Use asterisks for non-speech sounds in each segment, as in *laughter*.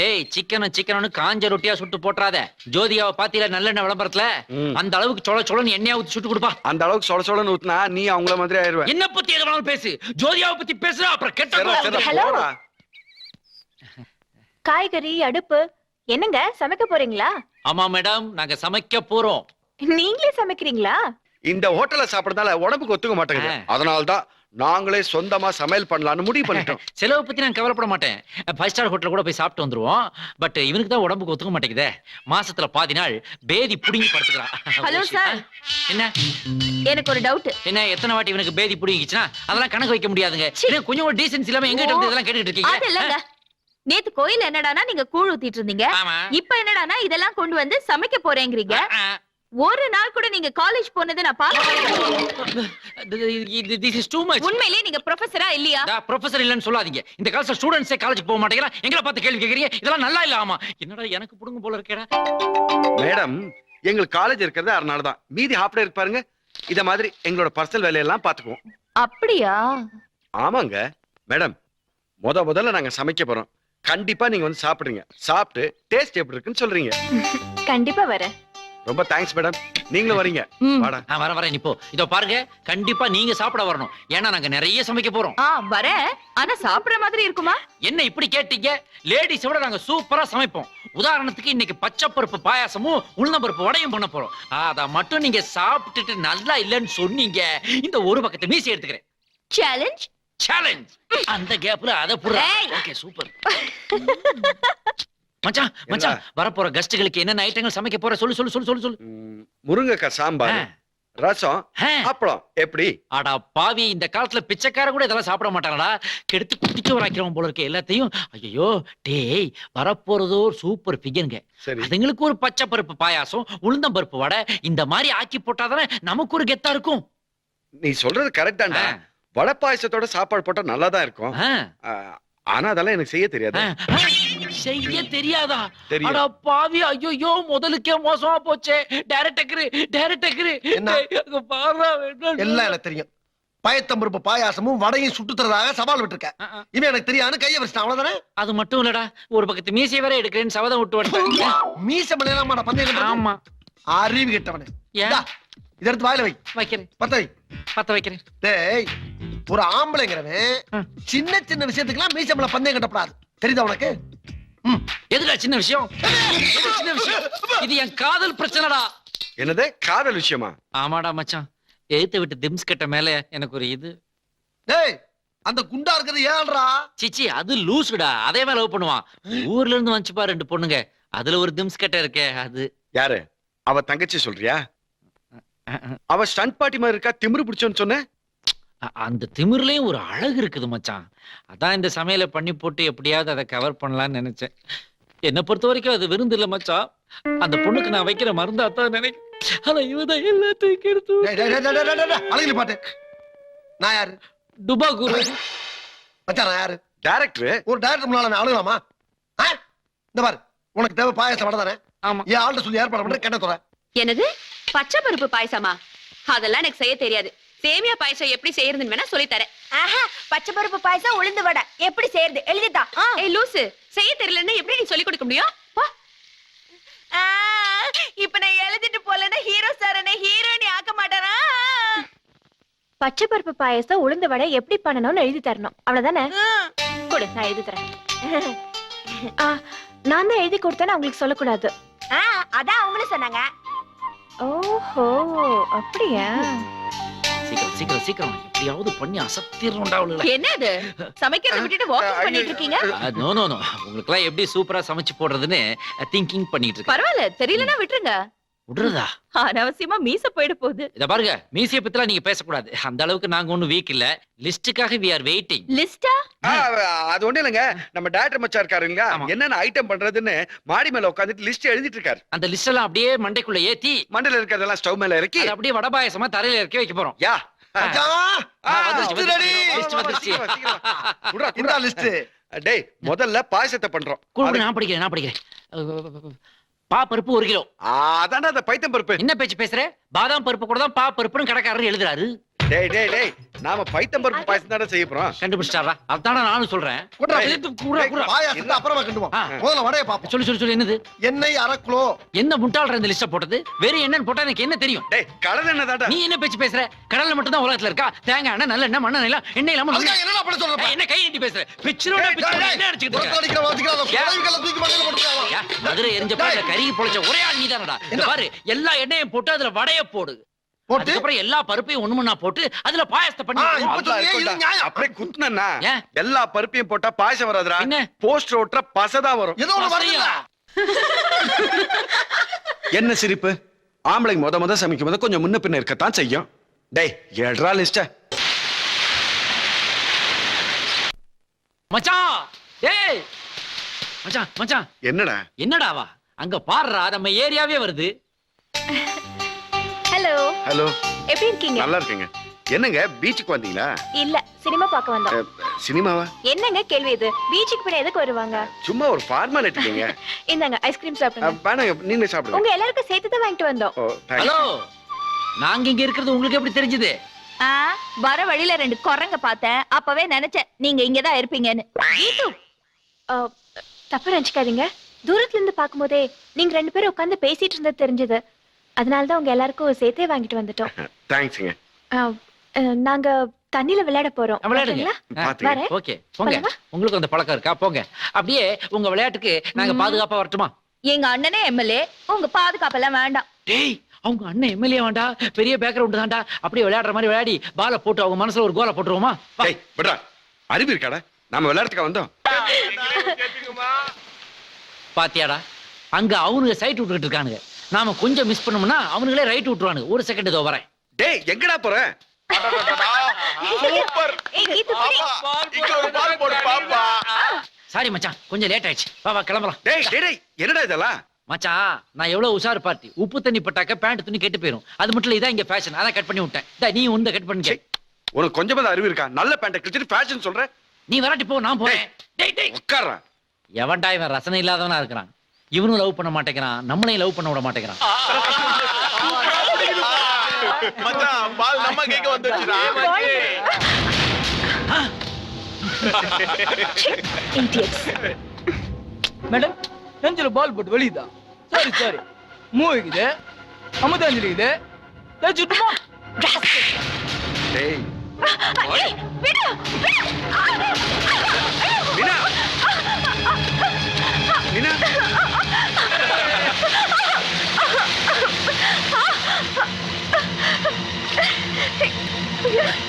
டேய் சிக்கனும் சிக்கனும் காஞ்ச ரொட்டியா சுட்டு போட்டுறாத. ஜோதிகாவை பாத்தீல நல்லெண்ணெய் விளம்பரத்துல. அந்த அளவுக்கு சொல சொலன்னு எண்ணெயா ஊத்தி சுட்டு கொடுப்பா. அந்த அளவுக்கு சொல சொலன்னு ஊத்துனா நீ அவங்கள மாதிரி ஆயிருவ. என்ன பத்தி எது வேணாலும் பேசு. ஜோதிகாவை பத்தி பேசுற அப்புறம் கெட்ட. காய்கறி அடுப்பு. என்னங்க சமைக்க போறீங்களா? ஆமா மேடம். நாங்க சமைக்க போறோம். நீங்களே சமைக்கிறீங்களா? இந்த ஹோட்டல்ல சாப்பிடறதால உடம்புக்கு ஒத்துக்க மாட்டேங்குது. அதனால தான் நாங்களே சொந்தமா சமையல் பண்ணலாம்னு முடிவு பண்ணிட்டோம். *laughs* செலவை பத்தி நான் கவலைப்பட மாட்டேன். ஃபைவ் ஸ்டார் ஹோட்டல் கூட போய் சாப்பிட்டு வந்துருவோம். பட் இவனுக்கு தான் உடம்புக்கு ஒத்துக்க மாட்டேங்குதே. மாசத்துல பாதி நாள் பேதி புடுங்கி படுத்துக்கிறான். *laughs* Shit. sir. என்ன? எனக்கு ஒரு டவுட் என்ன எத்தனை வாட்டி இவனுக்கு பேதி புடுங்கிச்சுன்னா அதெல்லாம் கணக்கு வைக்க முடியாதுங்க. கொஞ்சம் கூட டீசன்ஸ் இல்லாம எங்கிட்ட இருந்து இதெல்லாம் கேட்டுட்டு இருக்கீங்க? நேத்து கோயில் என்னடானா நீங்க கூழ் ஊத்திட்டு இருந்தீங்க. இப்ப என்னடானா இதெல்லாம் கொண்டு வந்து சமைக்க போறேங்கிறீங்க. ஒரு நாள் கூட நீங்க காலேஜ் போனது நான் பார்த்தேன் திஸ் இஸ் டூ மச் உண்மையிலேயே நீங்க ப்ரொஃபஸரா இல்லையா? ப்ரொஃபசர் இல்லன்னு சொல்லாதீங்க. இந்த காலத்துல ஸ்டூடெண்ட்ஸே காலேஜ் போக மாட்டேங்கிறா எங்களை பார்த்து கேள்வி கேக்குறீங்க. இதெல்லாம் நல்லா இல்ல ஆமா. என்னடா எனக்கு புடுங்க போல இருக்கேடா. மேடம் எங்களுக்கு காலேஜ் இருக்கிறது அதனால தான். மீதி ஹாஃப் டே இருக்கு பாருங்க. இத மாதிரி எங்களோட பர்சனல் வேலையெல்லாம் பாத்துக்குவோம் அப்படியா? ஆமாங்க. மேடம் முத முதல்ல நாங்க சமைக்க போறோம். கண்டிப்பா நீங்க வந்து சாப்பிடுறீங்க சாப்பிட்டு டேஸ்ட் எப்படி இருக்குன்னு சொல்றீங்க. கண்டிப்பா வரேன். ரொம்ப தேங்க்ஸ் மேடம் நீங்களும் வரீங்க. ம். வாடா. நான் வர வரேன். இப்போ இதோ பாருங்க கண்டிப்பா நீங்க சாப்பிட வரணும். ஏன்னா நாங்க நிறைய சமைக்க போறோம். ஆ வரேன். ஆனா சாப்பிடுற மாதிரி இருக்குமா? என்ன இப்படி கேட்டீங்க? லேடிஸ் விட நாங்க சூப்பரா சமைப்போம். உதாரணத்துக்கு இன்னைக்கு பச்சைப்பருப்பு பாயாசமும் உளுந்தம்பருப்பு வடையும் பண்ண போறோம். அத மட்டும் நீங்க சாப்பிட்டுட்டு நல்லா இல்லைன்னு சொன்னீங்க. இந்த ஒரு பக்கத்தை மீசி எடுத்துக்கிறேன். சேலஞ்ச் சேலஞ்ச் அந்த கேப்ல அத புடுறா. ஏய். ஓகே சூப்பர் *laughs* மச்சான் மச்சான் வரப்போற கெஸ்ட்களுக்கு என்னென்ன ஐட்டங்கள் சமைக்க போற? சொல்லு சொல்லு சொல்லு சொல்லு சொல்லு. முருங்கைக்காய் சாம்பார் ரசம். அப்பளம் எப்படி? அடா பாவி இந்த காலத்துல பிச்சைக்கார கூட இதெல்லாம் சாப்பிட மாட்டாங்கடா. கெடுத்து குடிக்க வராக்கிறவன் போல இருக்க எல்லாத்தையும். ஐயோ டேய் வரப்போறதோ சூப்பர் ஃபிகருங்க சரி. அதுங்களுக்கு ஒரு பச்சை பருப்பு பாயாசம் உளுந்தம் பருப்பு வடை இந்த மாதிரி ஆக்கி போட்டாதானே நமக்கு ஒரு கெத்தா இருக்கும். நீ சொல்றது கரெக்டாண்டா வடை பாயசத்தோட சாப்பாடு போட்டா நல்லா தான் இருக்கும் ஆனா அதெல்லாம் எனக்கு செய்ய தெரியாது. செய்ய தெரியாதா? தெரியும். அடா பாவி ஐயோ முதலுக்கே மோசமா போச்சே. டைரக்டர் டைரக்டர் என்ன? எல்லாம் எனக்கு தெரியும். பயத்தம்பருப்பு பாயாசமும் வடையும் சுட்டு தரதாக சவால் விட்டுருக்க இவன் எனக்கு தெரியாதுன்னு கைய வச்சிட்டான். அவ்வளவுதானே? அது மட்டும் இல்லடா. ஒரு பக்கத்து மீசைய வேற எடுக்கிறேன்னு சபதம் விட்டு வந்துட்டேன். மீச மலையாளமான பந்தயம் கட்டுறது? ஆமா. அறிவு கெட்டவனே. ஏன்? இந்தா, இத எடுத்து வாயில வை. வைக்கிறேன். பத்த வை. பத்த வைக்கிறேன். டேய் ஒரு ஆம்பளைங்கிறவன் ம். சின்ன சின்ன விஷயத்துக்கெல்லாம் மீச மலை பந்தயம் கட்டப்படாது. தெரியுதா உனக்கு. எதுடா சின்ன விஷயம்? சின்ன விஷயம்? இது என் காதல் பிரச்சனைடா. என்னது? காதல் விஷயமா? ஆமாடா மச்சான். எழுத்து விட்டு திம்ஸ் கட்ட மேல எனக்கு ஒரு இது. டேய் அந்த குண்டா இருக்கிறது ஏன்டா சிச்சி அது லூசுடா. அதே மேல லவ் பண்ணுவான். ஊர்ல இருந்து வந்துச்சுப்பா ரெண்டு பொண்ணுங்க. அதுல ஒரு திம்ஸ் கட்ட இருக்கே அது. யாரு? அவ தங்கச்சி சொல்றியா? அவ ஸ்டண்ட் பாட்டி மாதிரி இருக்கா? திமிரு பிடிச்சோன்னு சொன்ன அ- அந்த திமிர்லயும் ஒரு அழகு இருக்குது மச்சான். அதான் இந்த சமையலை பண்ணி போட்டு எப்படியாவது அதை கவர் பண்ணலாம்னு நினைச்சேன். என்னை பொறுத்த வரைக்கும் அது விருந்து இல்ல மச்சான். அந்த பொண்ணுக்கு நான் வைக்கிற மருந்தா தான் நினைக்கிறேன் ஆனா இவதான் எல்லாத்தையும் கெடுத்து பாட்டு. நான் யாரு? டுபா குரு மச்சான் நான் யாரு? டைரக்டர் ஒரு டைரக்டர் முன்னால நான் அழுகலாமா? இந்த பாரு உனக்கு தேவை பாயாசம் வடை தானே ஆமா. என் ஆள்கிட்ட சொல்லி ஏற்பாடு பண்ற கேட்ட என்னது? பச்சை பருப்பு பாயசமா? அதெல்லாம் எனக்கு செய்ய தெரியாது. சேமியா பாயசம் எப்படி செய்யறதுன்னு வேணா சொல்லி தரேன் ஆஹா பச்சை பருப்பு பாயசம் உளுந்து வடை. எப்படி செய்யறது? எழுதிட்டா ஏய் லூசு செய்ய தெரியலன்னா எப்படி நீ சொல்லி கொடுக்க முடியும். இப்ப நான் எழுதிட்டு போலன்னா ஹீரோ சார் என்ன ஹீரோயினி ஆக்க மாட்டாரா? பச்சை பருப்பு பாயசம் உளுந்த வடை எப்படி பண்ணணும்னு எழுதி தரணும். அவ்வளவுதானே? கொடு நான் எழுதி தரேன். நான் தான் எழுதி கொடுத்தேன்னு அவங்களுக்கு சொல்லக்கூடாது. அதான் அவங்களும் சொன்னாங்க. ஓஹோ அப்படியா? சீக்கிரம் சீக்கிரம் சீக்கிரம். எப்படியாவது பண்ணி அசத்திடும்டா அவளுல என்னது? சமைக்கிறத விட்டுட்டு வாக்கிங் பண்ணிட்டு இருக்கீங்க நோ நோ நோ உங்களுக்கு எல்லாம் எப்படி சூப்பரா சமைச்சு போடுறதுன்னு திங்கிங் பண்ணிட்டு இருக்கேன் பரவாயில்ல தெரியலன்னா விட்டுருங்க. விடுறதா அனாவசியமா மீச போயிட போகுது. இத பாருங்க மீசிய பத்திலாம் நீங்க பேசக்கூடாது. அந்த அளவுக்கு நாங்க ஒண்ணும் வீக் இல்ல. லிஸ்டுக்காக வி ஆர் வெயிட்டிங் லிஸ்டா? அது ஒண்ணு இல்லைங்க. நம்ம டைரக்டர் மச்சா இருக்காருங்க. என்னென்ன ஐட்டம் பண்றதுன்னு மாடி மேல உட்காந்துட்டு லிஸ்ட் எழுதிட்டு இருக்காரு. அந்த லிஸ்ட் எல்லாம் அப்படியே மண்டைக்குள்ள ஏத்தி மண்டல இருக்கிறதெல்லாம் ஸ்டவ் மேல இறக்கி அதை அப்படியே வடபாயசமா தரையில இறக்கி வைக்க போறோம். யா. முதல்ல பாயசத்தை பண்றோம். நான் படிக்கிறேன் நான் படிக்கிறேன். பா பருப்பு ஒரு கிலோ. அதானே அந்த பைத்தம் பருப்பு? என்ன பேச்சு பேசுற? பாதாம் பருப்பு கூட தான் பா பருப்புன்னு கடைக்காரர் எழுதுறாரு. டேய் டேய் டேய் நாம பைத்தம்பருப்பு பாயசம் தானே செய்ய போறோம்? கண்டுபிடிச்சிட்டாரா? அதான நானும் சொல்றேன். எடுத்து குடுறா, குடுறா. பாயாசத்தை அப்புறமா கிண்டுவோம். முதல்ல வடையை பாப்போம் சொல்லு சொல்லு சொல்லு என்னது? எண்ணெய் அரை கிலோ. என்ன முட்டாள்ற இந்த லிஸ்ட போட்டது? வெறும் என்னன்னு போட்டா எனக்கு என்ன தெரியும்? டேய் கடல் என்ன தாண்டா நீ என்ன பேச்சு பேசுற? கடல்ல மட்டும் தான் உலகத்துல இருக்கா? தேங்காய் எண்ணெய் நல்ல எண்ணெய் மண்ணெண்ணெய் எல்லாம் எண்ணெய் இல்லாம என்னடா பண்ண சொல்றப்ப? ஏய், என்ன கை நீட்டி பேசுற? பிச்சிரோட பிச்சிரோட என்ன அடிச்சிட்டு இருக்க. அந்த ஏன்? குழவிகளை தூக்கி மண்டையில போட்டுருக்கான். ஏன்? மதுரை எரிஞ்ச பாருல கருகி பொழைச்ச ஒரே ஆள் நீதானடா. பாரு எல்லா எண்ணெயும் போட்டு அதுல வடைய போடு. போட்டு அதுக்கப்புறம் எல்லா பருப்பையும் ஒண்ணு மண்ணா போட்டு அதுல பாயசத்தை பண்ணி. அப்படியே குத்துனா? எல்லா பருப்பையும் போட்டா பாயசம் வராதுடா. என்ன? போஸ்டர் ஒட்டுற பசதான் வரும். ஏதோ? *laughs* என்ன சிரிப்பு? ஆம்பளைங்க முத முத சமைக்கும் போது கொஞ்சம் முன்ன பின்ன இருக்கத்தான் செய்யும். டேய் ஏழ்ரா லிஸ்ட. மச்சான் ஏய்! மச்சான் மச்சான் என்னடா? என்னடாவா அங்க பாருடா நம்ம ஏரியாவே வருது. *laughs* ஹலோ ஹலோ எப்படி இருக்கீங்க? நல்லா இருக்கேங்க என்னங்க பீச்சுக்கு வந்தீங்களா? இல்ல சினிமா பார்க்க வந்தோம். சினிமாவா என்னங்க கேள்வி இது? பீச்சுக்கு பின்ன எதுக்கு வருவாங்க? சும்மா ஒரு ஃபார்மாலிட்டிங்க *laughs* இந்தாங்க ஐஸ்கிரீம் சாப்பிடுங்க. வேணாங்க நீங்களே சாப்பிடுங்க. உங்க எல்லாருக்கும் சேர்த்து தான் வாங்கிட்டு வந்தோம். ஹலோ நாங்க இங்க இருக்கிறது உங்களுக்கு எப்படி தெரிஞ்சது? ஆ, வர வழியில ரெண்டு குரங்க பார்த்தேன். அப்பவே நினைச்சேன் நீங்க இங்கதான் இருப்பீங்கன்னு. ஆ, தப்பா நினைச்சுக்காதீங்க. தூரத்துல இருந்து பார்க்கும்போதே நீங்க ரெண்டு பேரும் உட்கார்ந்து பேசிட்டு இருந்தது தெரிஞ்சது. அதனால தான் உங்க எல்லாருக்கும் சேர்த்தே வாங்கிட்டு வந்துட்டோம். *laughs* தேங்க்ஸுங்க நாங்க தண்ணியில விளையாட போறோம். விளையாடுங்க. ஓகேங்களா? பாத்துங்க வரேன். ஓகே போங்க? உங்களுக்கு அந்த பழக்கம் இருக்கா? போங்க. அப்படியே உங்க விளையாட்டுக்கு நாங்க பாதுகாப்பா வரட்டுமா? எங்க அண்ணனே எம்எல்ஏ உங்க பாதுகாப்பெல்லாம் வேண்டாம். டேய் அவங்க அண்ணன் எம்எல்ஏ வேண்டா? பெரிய பேக்ரவுண்ட் தான்டா அப்படியே விளையாடுற மாதிரி விளையாடி பால போட்டு அவங்க மனசுல ஒரு கோலை போட்டுருவோமா. டேய் விடுறா. அறிவு இருக்காடா? நம்ம விளையாட்டுக்கா வந்தோம்? பாத்தியாடா. அங்க அவனுங்க சைட் விட்டுக்கிட்டு இருக்கானுங்க. நாம கொஞ்சம் மிஸ் பண்ணோம்னா அவனுங்களே ரைட் விட்டுருவானுங்க. ஒரு செகண்ட் இதோ வரேன். டேய் எங்கடா போற? கீத்து, புடி. சாரி மச்சான். கொஞ்சம் லேட் ஆயிடுச்சு. வா வா கிளம்பலாம். டேய் டேய் டேய் என்னடா இதெல்லாம்? மச்சான் நான் எவ்வளவு உஷார் பார்ட்டி உப்பு தண்ணி பட்டாக்க பேண்ட் துணி கெட்டு போயிரும். அது மட்டும் இல்ல இதான் இங்க ஃபேஷன் அதான் கட் பண்ணி விட்டேன். இந்தா, நீ உந்த கட் பண்ணிக்க. உனக்கு கொஞ்சமா அறிவு இருக்கா? நல்ல பேண்ட கிழிச்சிட்டு ஃபேஷன் சொல்ற? நீ வரட்டி போ நான் போறேன். டேய் டேய் உட்கார்றா எவன்டா இவன் ரசனை இல்லாதவனா இருக்கிறான்? இவனும் லவ் பண்ண மாட்டேங்கிறான் நம்மளையும் லவ் பண்ண விட மாட்டேங்கிறான். மேடம் நெஞ்சில பால் போட்டு வெளியுதா? Sorry sorry. மூவிக்குது இது தேய்ச்சுட்டுமா டேய்.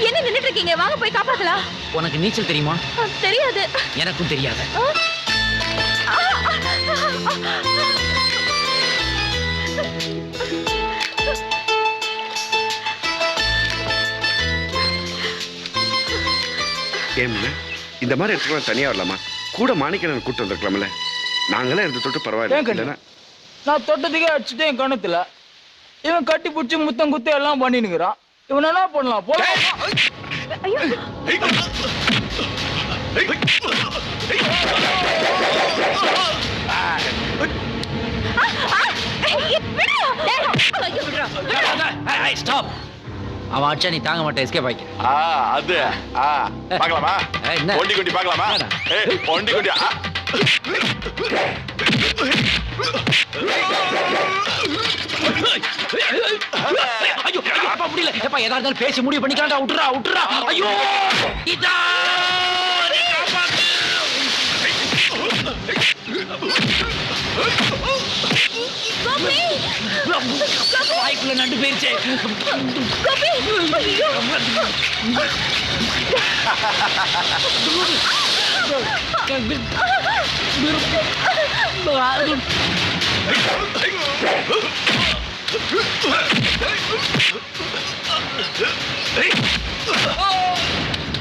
என்ன நின்னுட்டு இருக்கீங்க வாங்க போய் காப்பாத்தலாம். உனக்கு நீச்சல் தெரியுமா? தெரியாது. எனக்கும் தெரியாது. ஏன் மீனா இந்த மாதிரி இடத்துக்கு தனியா வரலாமா? கூட மாணிக்கணன் கூட்டு வந்திருக்கலாம்ல. நாங்களே இருந்து தொட்டு பரவாயில்ல. நான் தொட்டதுக்கே அடிச்சுட்டு என் கணத்துல இவன் கட்டி பிடிச்சி முத்தம் குத்து எல்லாம் பண்ணினுக்கிறான் இவன் என்ன பண்ணலாம் போலாம் ஸ்டாப் அவன் அடிச்சா நீ தாங்க மாட்டேன் எஸ்கேப் ஆயிக்க ஆ அது ஆ பார்க்கலாமா? ஒண்டி குண்டி பார்க்கலாமா ஒண்டி குண்டி ஆ ஐயோ அப்பா முடியல. எப்பா எதா இருந்தாலும் பேசி முடிவு பண்ணிக்கலாம்டா. விட்டுறா விட்டுறா ஐயோ இதா. வாய்க்குள்ள நண்டு போயிருச்சே.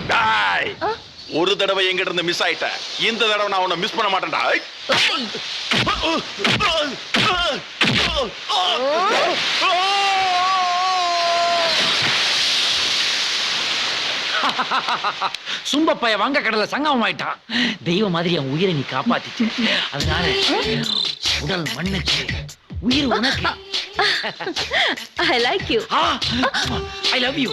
டாய் ஒரு தடவை எங்கிட்ட இருந்து மிஸ் ஆயிட்ட இந்த தடவை நான் உன்னை மிஸ் பண்ண மாட்டேன்டா ஐ. *laughs* சும்பப்பைய வங்க கடல்ல சங்கமம் ஆயிட்டான் தெய்வம் மாதிரி என் உயிரை நீ காப்பாத்திச்சு அதனால உடல் மண்ணுக்கு உயிர் உனக்கு. I like you I love you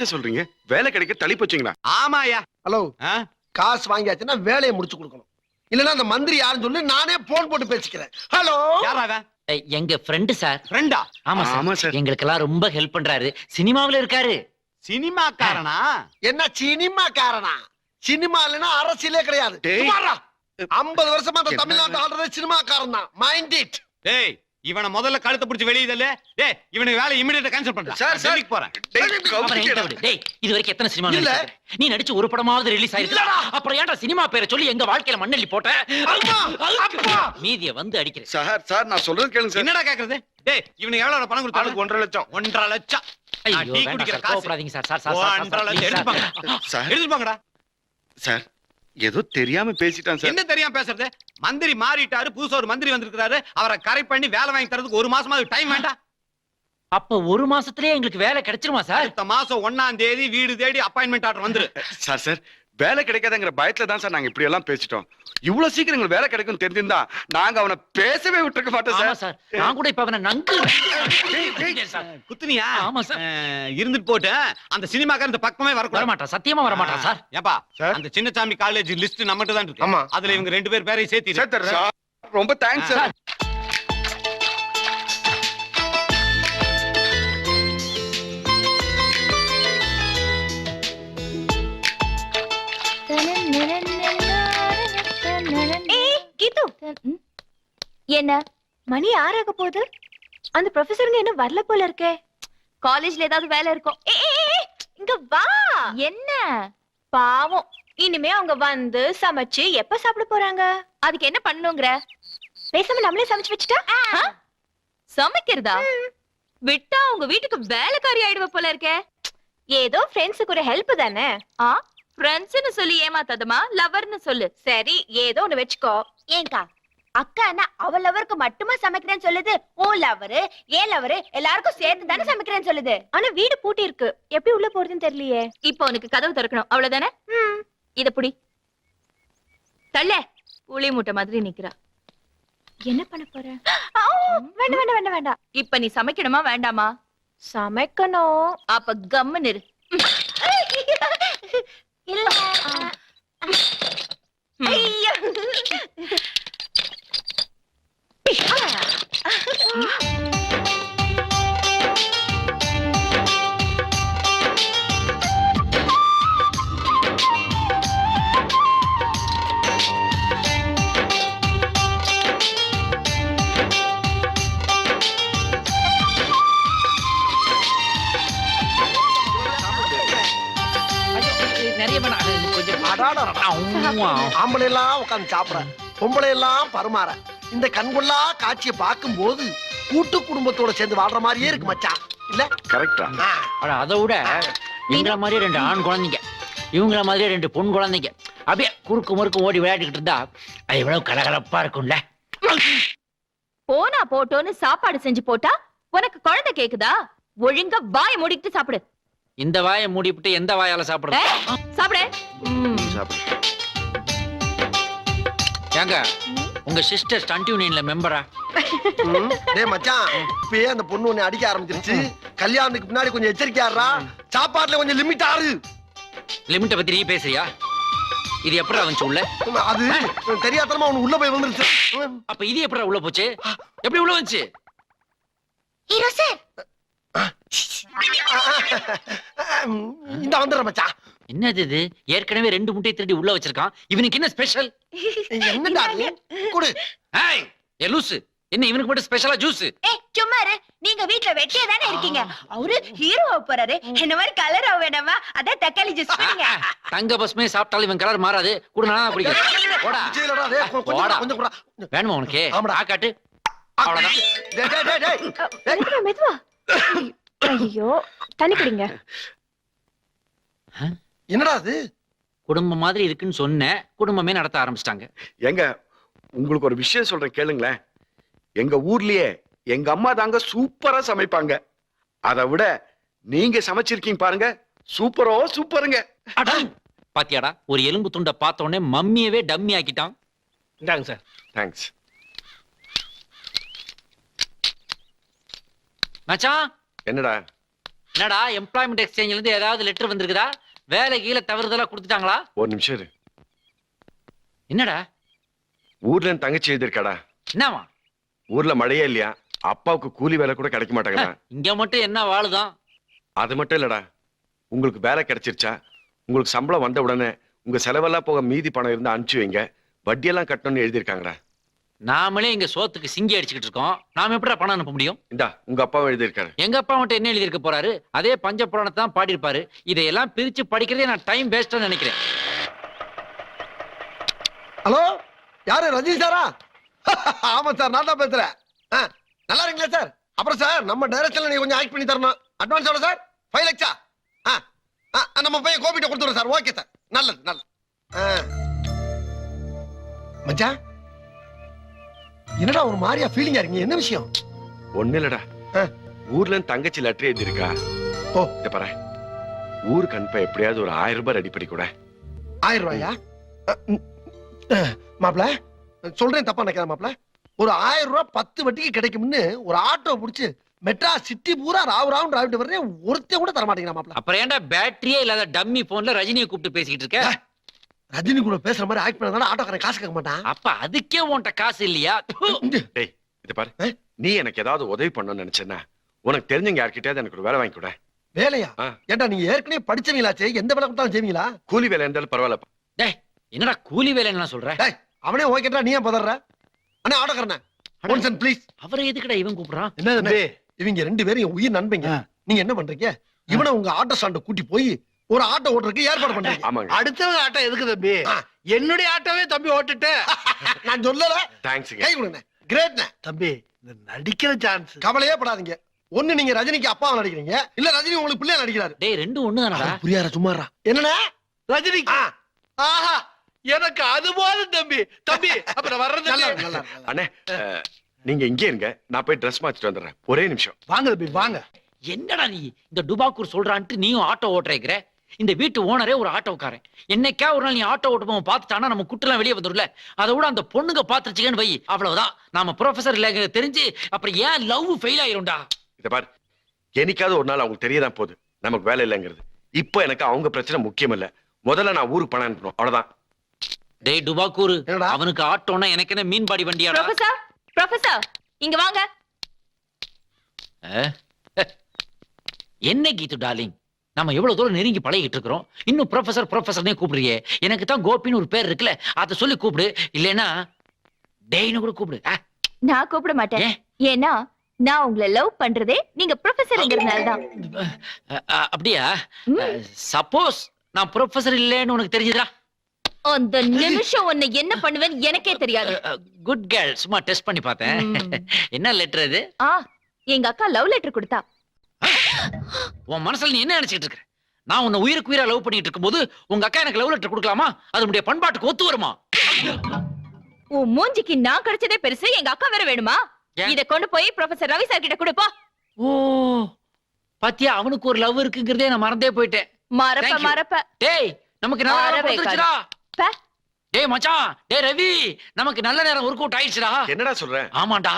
sir சொல்றீங்க? வேலை கிடைக்க தள்ளி போச்சுங்களா? ஆமாயா ஹலோ? காசு வாங்கியாச்சுன்னா வேலையை முடிச்சு கொடுக்கணும். இல்லன்னா அந்த மந்திரி யாருன்னு சொல்லி நானே போன் போட்டு பேசிக்கிறேன். ஹலோ. எங்க ஃப்ரெண்டு சார் ஃப்ரெண்டா ஆமா ஆமா சார். எங்களுக்கெல்லாம் ரொம்ப ஹெல்ப் பண்றாரு. சினிமாவுல இருக்காரு. சினிமாக்காரனா? என்ன சினிமா காரனா சினிமா இல்லைன்னா அரசியலே கிடையாது. ஐம்பது வருஷமா அந்த தமிழ்நாட்டு ஆடுறது சினிமாக்காரன் தான் மைண்ட் இட் டேய் இவனை முதல்ல கழுத்தை பிடிச்சி வெளியே தள்ளு டேய் இவனுக்கு வேலை இமிடியேட்டா கேன்சல் பண்றா. Sir, sir. போறேன். டேய், இது வரைக்கும் எத்தனை சினிமா இல்ல. நீ நடிச்சு ஒரு படமாவது ரிலீஸ் ஆயிருக்கு. அப்புறம் ஏன்டா சினிமா பேரை சொல்லி எங்க வாழ்க்கையில மண்ணள்ளி போட்ட. மீதிய வந்து அடிக்கிறேன். சார் சார் நான் சொல்றது கேளுங்க சார். என்னடா கேக்குறது? டேய் இவனுக்கு எவ்வளவு பணம் கொடுத்தாலும் ஒன்றரை லட்சம். ஒன்றரை லட்சம். டீ குடிக்கிற சார், காசு. சார். சார் சார் ஒன்றரை சார், லட்சம் எடுத்துப்பாங்க சார். எடுத்துப்பாங்கடா. சார். ஏதோ தெரியாம பேசிட்டான் சார். என்ன தெரியாம பேசுறது? மந்திரி மாறிட்டாரு புதுசா ஒரு மந்திரி வந்திருக்காரு அவரை கரெக்ட் பண்ணி வேலை வாங்கி தரதுக்கு ஒரு மாசமா டைம் வேண்டாம். அப்ப ஒரு மாசத்துலயே எங்களுக்கு வேலை கிடைச்சிருமா சார்? அடுத்த மாசம் ஒண்ணாம் தேதி வீடு தேடி அப்பாயின்மெண்ட் ஆர்டர் வந்துரு. சார் சார் வேலை கிடைக்காதங்கிற பயத்துல தான் சார் நாங்க இப்படி எல்லாம் பேசிட்டோம். இவ்வளவு சீக்கிரம் எங்களுக்கு வேலை கிடைக்கும் தெரிஞ்சிருந்தா நாங்க அவனை பேசவே விட்டுருக்க மாட்டோம் ஆமா சார். சார். நான் கூட இப்ப அவனை நங்கு சார். குத்துனியா? ஆமா சார். இருந்துட்டு போட்டு அந்த சினிமாக்கார இந்த பக்கமே வர வரக்கூடாது. மாட்டான் சத்தியமா வர மாட்டான் சார். ஏப்பா சார். அந்த சின்னசாமி காலேஜ் லிஸ்ட் நம்மகிட்ட தான் இருக்கு. ஆமா. அதுல இவங்க ரெண்டு பேர் பேரையும் சேர்த்து சேர்த்துடுறேன். சார் ரொம்ப தேங்க்ஸ் சார். கீது. என்ன? மணி ஆறாக போகுது? அந்த ப்ரொஃபசருங்க இன்னும் வரல போல இருக்கே. காலேஜ்ல ஏதாவது வேலை இருக்கும். இங்க வா. என்ன? பாவம். இனிமே அவங்க வந்து சமைச்சு எப்ப சாப்பிட போறாங்க? அதுக்கு என்ன பண்ணுங்கிற பேசாம நம்மளே சமைச்சு வச்சுட்டா? சமைக்கிறதா? விட்டா உங்க வீட்டுக்கு வேலைக்காரி ஆயிடுவ போல இருக்கே. ஏதோ ஃப்ரெண்ட்ஸுக்கு ஒரு ஹெல்ப் தானே? ஆ? ஃப்ரெண்ட்ஸ்னு சொல்லி ஏமாத்தாதமா லவர்னு சொல்லு. சரி ஏதோ ஒண்ணு வச்சுக்கோ. ஏங்கா அக்கா என்ன அவ லவருக்கு மட்டுமா சமைக்கிறேன்னு சொல்லுது? ஓ லவரு ஏன் லவரு எல்லாருக்கும் சேர்த்து தானே சமைக்கிறேன்னு சொல்லுது? ஆனா வீடு பூட்டி இருக்கு. எப்படி உள்ள போறதுன்னு தெரியலையே. இப்போ உனக்கு கதவு திறக்கணும். அவ்வளவுதானே? இத புடி. தள்ள. புளி மூட்டை மாதிரி நிக்கிறா. என்ன பண்ண போற? வேண்டாம் வேண்டாம் வேண்டாம் வேண்டாம். இப்ப நீ சமைக்கணுமா வேண்டாமா? சமைக்கணும். அப்ப கம்முன்னு இரு. இல்ல ம். ஐயோ. ஐயோ, ஆம்பளை எல்லாம் உட்கார்ந்து சாப்பிட பொம்பளை எல்லாம் பருமாற. இந்த கண்கொள்ளா காட்சியை பார்க்கும்போது கூட்டு குடும்பத்தோட சேர்ந்து வாழ்ற மாதிரியே இருக்கு மச்சான். இல்ல? கரெக்டா அதை விட எங்கள மாதிரியே ரெண்டு ஆண் குழந்தைங்க இவங்கள மாதிரியே ரெண்டு பொன் குழந்தைங்க. அப்படியே குறுக்கு முறுக்கு ஓடி விளையாடிக்கிட்டு இருந்தா அது எவ்வளவு கலகலப்பா இருக்கும்ல. போனா போட்டோன்னு சாப்பாடு செஞ்சு போட்டா உனக்கு குழந்தை கேக்குதா? ஒழுங்கா வாய மூடிட்டு சாப்பிடு. இந்த வாயை மூடிவிட்டு எந்த வாயால சாப்பிடுறது? ஏய், சாப்பிடு. சாப்பிடு. ஏங்க உங்க சிஸ்டர் ஸ்டண்ட் யூனியன்ல மெம்பரா. டேய் மச்சான் இப்பயே அந்த பொண்ணு உன்னை அடிக்க ஆரம்பிச்சிருச்சு. கல்யாணத்துக்கு முன்னாடி கொஞ்சம் எச்சரிக்கையாடுறா. சாப்பாட்டுல கொஞ்சம் லிமிட் ஆறு. லிமிட்டை பத்தி நீ பேசுறியா? இது எப்படா வந்துச்சு உள்ள? அது தெரியாதனமா அவனு உள்ள போய் வந்துருச்சு. அப்ப இது எப்படா உள்ள போச்சு? எப்படி உள்ள வந்துச்சு? ஹீரோ சார் இந்த வந்துடுற மச்சான் என்னது இது ஏற்கனவே ரெண்டு முட்டையை திருடி உள்ள வச்சிருக்கான் இவனுக்கு என்ன ஸ்பெஷல் என்ன இது? குடு ஏய் ஏ லூசு என்ன இவனுக்கு மட்டும் ஸ்பெஷலா ஜூஸ் ஏய் சும்மா இரு நீங்க வீட்ல வெட்டியா தானே இருக்கீங்க அவரு ஹீரோவா போறாரு என்ன மாதிரி கலர் ஆ வேணாமா அத தக்காளி ஜூஸ் குடிங்க தங்க பஸ்மே சாப்பிட்டாலும் இவன் கலர் மாறாது கூட நான் குடிக்கிறேன் போடா விஜயலடா, டேய், கொஞ்சம் கொஞ்சம் குடா வேணுமா உனக்கு ஆமாடா. ஆ காட்டு அவ்வளவுதான் டேய், டேய், டேய், மெதுவா ஐயோ தண்ணி குடிங்க. என்னடா அது? குடும்பம் மாதிரி இருக்குன்னு சொன்னேன் குடும்பமே நடத்த ஆரம்பிச்சிட்டாங்க. எங்க உங்களுக்கு ஒரு விஷயம் சொல்றேன் கேளுங்களேன். எங்க ஊர்லயே எங்க அம்மா தாங்க சூப்பரா சமைப்பாங்க. அதை விட நீங்க சமைச்சிருக்கீங்க பாருங்க சூப்பரோ சூப்பருங்க. அட, பாத்தியாடா ஒரு எலும்பு துண்டை பார்த்த உடனே மம்மியவே டம்மி ஆக்கிட்டான். இந்தாங்க சார். தேங்க்ஸ் மச்சான். என்னடா? என்னடா எம்ப்ளாய்மெண்ட் எக்ஸ்சேஞ்சில இருந்து ஏதாவது லெட்டர் வந்திருக்குதா? வேலை கீழே தவறுதலா கொடுத்துட்டாங்களா? ஒரு நிமிஷம் இரு. என்னடா? ஊர்ல இருந்து தங்கச்சி எழுதிருக்காடா என்னவா ஊர்ல மழையே இல்லையா? அப்பாவுக்கு கூலி வேலை கூட கிடைக்க மாட்டாங்களா இங்க மட்டும் என்ன வாழுதான் அது மட்டும் இல்லடா. உங்களுக்கு வேலை கிடைச்சிருச்சா? உங்களுக்கு சம்பளம் வந்த உடனே உங்க செலவெல்லாம் போக மீதி பணம் இருந்தா அனுப்பிச்சு வைங்க. வட்டியெல்லாம் கட்டணும்னு எழுதியிருக்காங்கடா. நாமளே இங்க சோத்துக்கு சிங்கி அடிச்சுக்கிட்டு இருக்கோம். நாம எப்படிடா பணம் அனுப்ப முடியும்? இந்தா உங்க அப்பாவும் எழுதியிருக்காரு. எங்க அப்பா மட்டும் என்ன எழுதியிருக்க போறாரு? அதே பஞ்ச புராணத்தை தான் பாடியிருப்பாரு. இதையெல்லாம் பிரிச்சு படிக்கிறதே நான் டைம் வேஸ்டா நினைக்கிறேன். ஹலோ யாரு? ரஜினி சாரா? *laughs* ஆமா சார் நான் தான் பேசுறேன். ஆ, நல்லா இருக்கீங்களா சார்? அப்புறம் சார் நம்ம டைரக்ஷன்ல நீங்க கொஞ்சம் ஆக்ட் பண்ணி தரணும். அட்வான்ஸ் எவ்வளவு சார்? ஃபைவ் லட்சா ஆ? ஆ, நம்ம பையன் கோபிட்ட கொடுத்துறோம் சார். Okay sir. நல்லது நல்லது. ஆ. மச்சான்? என்னடா ஒரு மாதிரியா ஃபீலிங்கா இருக்கீங்க? என்ன விஷயம்? ஒண்ணு இல்லடா. ஆ. ஊர்ல இருந்து தங்கச்சி லெட்டர் எழுதியிருக்கா. ஓ. இத பாரு. ஊருக்கு அனுப்ப எப்படியாவது ஒரு ஆயிரம் ரூபாய் ரெடி பண்ணி கூட ஆயிரம் ரூபாயா? மாப்பிள சொல்றேன் தப்பா நினைக்காத மாப்பிள. ஒரு ஆயிரம் ரூபாய் பத்து வட்டிக்கு கிடைக்கும்னு ஒரு ஆட்டோ புடிச்சு மெட்ராஸ் சிட்டி பூரா ராவு ராவுன்னு ராவிட்டு வர்றேன். ஒருத்தன் கூட தர மாட்டேங்கிறான் மாப்பிள. அப்புறம் ஏன்டா பேட்டரியே இல்லாத டம்மி போன்ல ரஜினியை கூப்பிட்டு பேசிக்கிட்டு இருக்க? ரஜினி கூட பேசுற மாதிரி ஆக்ட் பண்ணா ஆட்டோக்காரன் காசு கேட்க மாட்டான்? அப்ப அதுக்கே உன்கிட்ட காசு இல்லையா? டேய் இத பாரு? நீ எனக்கு ஏதாவது உதவி பண்ணணும்னு நினைச்சேன்னா உனக்கு தெரிஞ்சவங்க யார்கிட்டயாவது எனக்கு ஒரு வேலை வாங்கி கூட. வேலையா? ஆ. ஏன்டா நீங்க ஏற்கனவே படிச்சவங்களாச்சே எந்த வேலை கொடுத்தாலும் செய்வீங்களா? கூலி வேலை இருந்தாலும் பரவாயில்ல என்னடா கூலி வேலைன்னு சொல்ற டேய் அவனே ஓகேட்டா நீ ஏன் பதற அண்ணா ஆட்டோக்காரனே ஒன் சென்ட் ப்ளீஸ் அவரை எதுக்குடா இவன் கூப்பிடுறான்? என்ன தம்பி இவங்க ரெண்டு பேரும் என் உயிர் நண்பங்க. நீங்க என்ன பண்றீங்க? இவனை உங்க ஆட்டோ ஸ்டாண்ட கூட்டி போய் ஒரு ஆட்டோ ஓட்டுறதுக்கு ஏற்பாடு பண்றீங்க. ஆமாங்க. அடுத்தவங்க ஆட்டோ எதுக்கு தம்பி. என்னுடைய ஆட்டோவே தம்பி ஓட்டுட்டு. *laughs* நான் சொல்லல. தேங்க்ஸுங்க கை கொடுங்க. கிரேட்ண்ணே தம்பி இந்த நடிக்கிற சான்ஸ் கவலையே படாதீங்க. ஒண்ணு நீங்க ரஜினிக்கு அப்பாவை நடிக்கிறீங்க இல்ல ரஜினி உங்களுக்கு பிள்ளையா நடிக்கிறாரு? டேய் ரெண்டும் ஒண்ணுதானடா? புரியாரா சும்மாரா என்னண்ணே? ரஜினி. ஆஹா எனக்கு அது போதும் தம்பி. தம்பி அப்புறம் வர்றது நல்லா அண்ணே நீங்க இங்கே இருங்க. நான் போய் ட்ரெஸ் மாத்திட்டு வந்துடுறேன். ஒரே நிமிஷம். வாங்க தம்பி வாங்க. என்னடா நீ இந்த டுபாக்கூர் சொல்றான்ட்டு நீயும் ஆட்டோ ஓட்டுறேங்கிற இந்த வீட்டு ஓனரே ஒரு ஆட்டோக்காரன். என்னைக்கா ஒரு நாள் நீ ஆட்டோ ஓட்டுவோம் பார்த்துட்டானா நம்ம குட்டெல்லாம் வெளியே வந்துடும்ல அதை விட அந்த பொண்ணுங்க பார்த்துச்சுங்கன்னு வை. அவ்வளவுதான். நாம ப்ரொஃபசர் இல்லைங்க தெரிஞ்சு அப்புறம் ஏன் லவ் ஃபெயில் ஆயிரும்டா? இத பாரு. என்னைக்காவது ஒரு நாள் அவங்களுக்கு தெரியதான் போகுது. நமக்கு வேலை இல்லைங்கிறது. இப்போ எனக்கு அவங்க பிரச்சனை முக்கியம் இல்ல. முதல்ல நான் ஊருக்கு பணம் அனுப்பணும். அவ்வளவுதான். டேய் டுபாக்கூர்? அவனுக்கு ஆட்டோனா எனக்கு என்ன மீன்பாடி வண்டியாடா? ப்ரொஃபசர் ப்ரொஃபசர் இங்க வாங்க. என்ன கீது டார்லிங் நம்ம எவ்வளவு தூரம் நெருங்கி பழகிட்டு இருக்கிறோம்? இன்னும் ப்ரொஃபசர் ப்ரொஃபசர்னே கூப்பிடுறியே. எனக்கு தான் கோபின்னு ஒரு பேர் இருக்குல்ல அதை சொல்லி கூப்பிடு. இல்லைன்னா டேய்னு கூட கூப்பிடு. நான் கூப்பிட மாட்டேன். ஏன்? ஏன்னா நான் உங்களை லவ் பண்றதே நீங்க ப்ரொஃபசர்ங்கிறதுனால தான். அப்படியா. சப்போஸ் நான் ப்ரொஃபசர் இல்லைன்னு உனக்கு தெரிஞ்சுதா? அந்த நிமிஷம் உன்னை என்ன பண்ணுவேன்னு எனக்கே தெரியாது. குட் கேர்ள் சும்மா டெஸ்ட் பண்ணி பார்த்தேன். என்ன லெட்டர் இது ஆ எங்க அக்கா லவ் லெட்டர் கொடுத்தா. உன் மனசுல நீ என்ன நினைச்சிட்டு இருக்க? நான் உன்னை உயிருக்கு உயிரா லவ் பண்ணிட்டு இருக்கும்போது உங்க அக்கா எனக்கு லவ் லெட்டர் கொடுக்கலாமா? அது நம்முடைய பண்பாட்டுக்கு ஒத்து வருமா? உன் மூஞ்சிக்கு நான் கிடைச்சதே பெருசு எங்க அக்கா வேற வேணுமா? இத கொண்டு போய் ப்ரொஃபசர் ரவி சார் கிட்ட கொடுப்பா. ஓ பாத்தியா அவனுக்கு ஒரு லவ் இருக்குங்கிறதே நான் மறந்தே போயிட்டேன். மறப்ப. மறப்ப. டேய் நமக்கு நல்ல டேய் மச்சான். டேய் ரவி நமக்கு நல்ல நேரம் ஒர்க் அவுட் ஆயிடுச்சுடா. என்னடா சொல்றேன் ஆமாண்டா.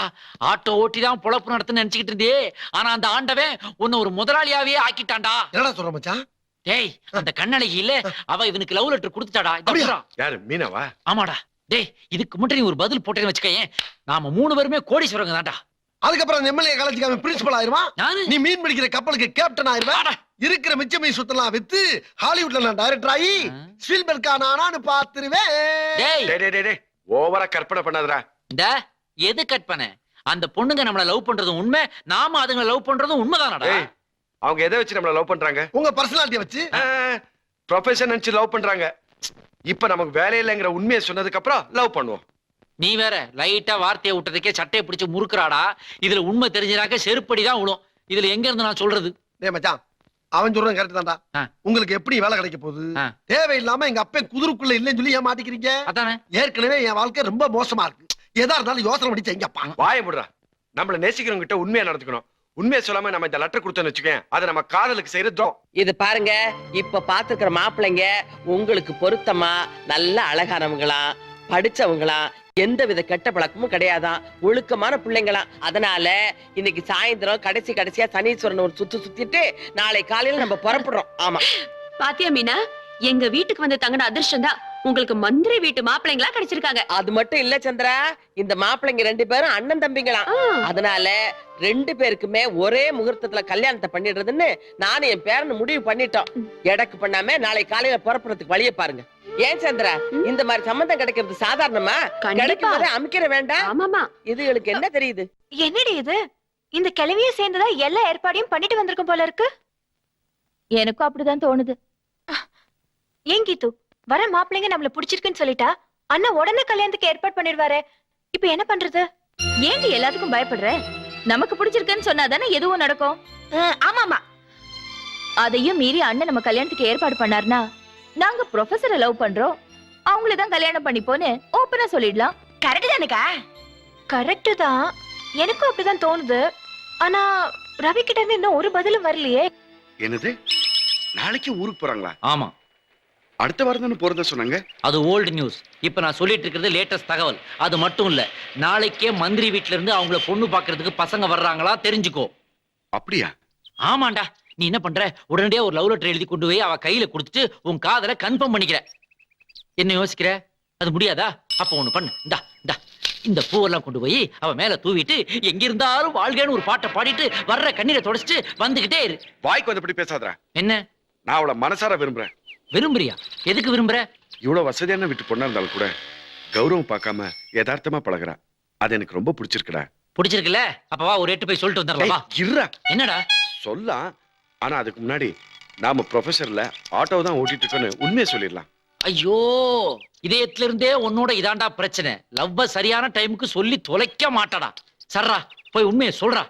ஆட்டோ ஓட்டி தான் பொழப்பு நடத்துன்னு நினைச்சுக்கிட்டு இருந்தே. ஆனா அந்த ஆண்டவன் உன்னை ஒரு முதலாளியாவே ஆக்கிட்டான்டா. என்னடா சொல்ற மச்சான்? டேய் அந்த கண்ணழகி இல்ல அவ இவனுக்கு லவ் லெட்டர் கொடுத்துட்டாடா. அப்படியா? யாரு மீனாவா? ஆமாடா. டேய் இதுக்கு மட்டும் நீ ஒரு பதில் போட்டேன்னு வச்சுக்கயேன். நாம மூணு பேருமே கோடீஸ்வரங்க தான்டா. அதுக்கப்புறம் எம்எல்ஏ காலேஜுக்கு அவன் பிரின்சிபல் ஆயிருவான் நானு நீ மீன் பிடிக்கிற கப்பலுக்கு கேப்டன் ஆயிருவ? வாடா. இருக்கிற மிச்ச மீன் சுத்தலாம் வித்து ஹாலிவுட்ல நான் டைரக்டர் ஆகி ஸ்பீல்பர்க்கா நானான்னு பாத்துருவேன் டேய். டேய் டேய், டேய் டேய். ஓவரா கற்பனை பண்ணாதடா. இந்த எது பண்ண அந்த பொண்ணுங்க நம்மள லவ் பண்றதும் உண்மை நாம அதுங்களை லவ் பண்றதும் உண்மைதானடா? அவங்க எதை வச்சு நம்மள லவ் பண்றாங்க? உங்க பர்சனாலிட்டியை வச்சு. ப்ரொஃபஷன் நினைச்சு லவ் பண்றாங்க. இப்ப நமக்கு வேலையில்லைங்கிற உண்மையை சொன்னதுக்கு அப்புறம் லவ் பண்ணுவோம். நீ வேற லைட்டா வார்த்தையை விட்டதுக்கே சட்டையை பிடிச்சு முறுக்குறாடா. இதுல உண்மை தெரிஞ்சினாக்க செருப்படி தான் விழும் இதுல எங்க இருந்து நான் சொல்றது? டேய் மச்சான் அவன் சொல்றது கரெக்ட் தான்டா. உங்களுக்கு எப்படி வேலை கிடைக்க போகுது. தேவையில்லாம எங்க அப்பன் குதிருக்குள்ள இல்லைன்னு சொல்லி ஏன் மாட்டிக்கிறீங்க அதானே. ஏற்கனவே என் வாழ்க்கை ரொம்ப மோசமா இருக்கு. எதா இருந்தாலும் யோசனை பண்ணி செய்யுங்கப்பா வாய முடுறா. நம்மள நேசிக்கிறவங்க கிட்ட உண்மையா நடந்துக்கணும். உண்மையை சொல்லாம நம்ம இந்த லெட்டர் கொடுத்தோன்னு வச்சுக்கேன் அதை நம்ம காதலுக்கு செய்யற துரோகம். இது பாருங்க இப்ப பாத்துக்கிற மாப்பிள்ளைங்க உங்களுக்கு பொருத்தமா நல்ல அழகானவங்களா? படிச்சவங்களா எந்த வித கெட்ட பழக்கமும் கிடையாதாம் ஒழுக்கமான பிள்ளைங்களாம் அதனால இன்னைக்கு சாயந்தரம் கடைசி கடைசியா சனீஸ்வரன் ஒரு சுத்து சுத்திட்டு நாளை காலையில நம்ம புறப்படுறோம். ஆமா. பாத்தியா மீனா? எங்க வீட்டுக்கு வந்து தங்கின அதிர்ஷ்டம் தான் உங்களுக்கு மந்திரி வீட்டு மாப்பிள்ளைங்களா கிடைச்சிருக்காங்க. அது மட்டும் இல்ல சந்திரா இந்த மாப்பிள்ளைங்க ரெண்டு பேரும் அண்ணன் தம்பிங்களாம் அதனால ரெண்டு பேருக்குமே ஒரே முகூர்த்தத்துல கல்யாணத்தை பண்ணிடுறதுன்னு நானும் என் பேரனு முடிவு பண்ணிட்டோம். எடக்கு பண்ணாம நாளை காலையில புறப்படுறதுக்கு வழிய பாருங்க. ஏன் சந்திரா? இந்த மாதிரி சம்மந்தம் கிடைக்கிறது சாதாரணமா? கிடைக்கும் அமைக்கிற வேண்டாம் ஆமாமா. இதுகளுக்கு என்ன தெரியுது? என்னடி இது? இந்த கிழவிய சேர்ந்ததா எல்லா ஏற்பாடையும் பண்ணிட்டு வந்திருக்கும் போல இருக்கு? எனக்கும் அப்படிதான் தோணுது. ஏன் கீத்து வர மாப்பிள்ளைங்க நம்மள பிடிச்சிருக்குன்னு சொல்லிட்டா? அண்ணா உடனே கல்யாணத்துக்கு ஏற்பாடு பண்ணிடுவாரே. இப்ப என்ன பண்றது? ஏன்டி எல்லாத்துக்கும் பயப்படுற? நமக்கு பிடிச்சிருக்குன்னு சொன்னாதானே எதுவும் நடக்கும்? ஆமாமா. அதையும் மீறி அண்ணன் நம்ம கல்யாணத்துக்கு ஏற்பாடு பண்ணாருனா நாங்க ப்ரொஃபஸரை லவ் பண்றோம். அவங்கள தான் கல்யாணம் பண்ணிப்போன்னு ஓப்பனா சொல்லிடலாம். கரெக்ட் தானுக்கா? கரெக்ட் தான். எனக்கும் அப்படிதான் தோணுது. ஆனா ரவி கிட்ட இருந்து இன்னும் ஒரு பதிலும் வரலையே. என்னது? நாளைக்கு ஊருக்கு போறாங்களா? ஆமா. அடுத்த வாரம் தானே போறதா சொன்னாங்க? அது ஓல்டு நியூஸ் இப்ப நான் சொல்லிட்டு இருக்கிறது லேட்டஸ்ட் தகவல். அது மட்டும் இல்ல நாளைக்கே மந்திரி வீட்ல இருந்து அவங்கள பொண்ணு பாக்குறதுக்கு பசங்க வர்றாங்களா தெரிஞ்சுக்கோ. அப்படியா? ஆமாண்டா. நீ என்ன பண்ற? உடனடியா ஒரு லவ் லெட்டர் எழுதி கொண்டு போய் அவ கையில கொடுத்துட்டு உன் காதலை கன்ஃபார்ம் பண்ணிக்கிற. என்ன யோசிக்கிற? அது முடியாதா? அப்ப ஒண்ணு பண்ணு. இந்தா இந்தா. இந்த பூவெல்லாம் கொண்டு போய் அவ மேல தூவிட்டு எங்க இருந்தாலும் வாழ்கன்னு ஒரு பாட்டை பாடிட்டு வர்ற கண்ணீரை தொடச்சிட்டு வந்துகிட்டே இரு. வாய்க்கு வந்தபடி பேசாதடா. என்ன? நான் அவளை மனசார விரும்புறேன். விரும்புறியா? எதுக்கு விரும்புற? இவ்வளவு வசதியான வீட்டு பொண்ணா இருந்தாலும் கூட கௌரவம் பார்க்காம யதார்த்தமா பழகுறா. அது எனக்கு ரொம்ப பிடிச்சிருக்குடா. பிடிச்சிருக்குல்ல? அப்ப வா ஒரு எட்டு போய் சொல்லிட்டு வந்துடலாம்? வா ஏய், இருடா. என்னடா? சொல்லலாம். ஆனா அதுக்கு முன்னாடி நாம ப்ரொஃபஸர்ல ஆட்டோ தான் ஓட்டிட்டு இருக்கோன்னு உண்மையை சொல்லிடலாம். ஐயோ இதயத்துல இருந்தே உன்னோட இதாண்டா பிரச்சனை. லவ்வ சரியான டைமுக்கு சொல்லி தொலைக்க மாட்டடா. சர்ரா போய் உண்மையை சொல்றா.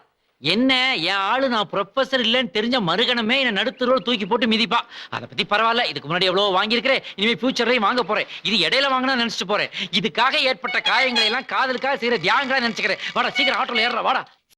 என்ன என் ஆளு நான் ப்ரொஃபசர் இல்லைன்னு தெரிஞ்ச மறுகணமே என்ன நடுத்தருவில் தூக்கி போட்டு மிதிப்பா. அதை பத்தி பரவாயில்ல இதுக்கு முன்னாடி எவ்வளவு வாங்கியிருக்கிறேன் இனிமே ஃபியூச்சர்லையும் வாங்க போறேன். இது இடையில வாங்கினா நினைச்சிட்டு போறேன். இதுக்காக ஏற்பட்ட காயங்களை எல்லாம் காதலுக்காக செய்யற தியாகங்களா நினைச்சுக்கிறேன். வாடா சீக்கிரம் ஆட்டோல ஏறுறா வாடா.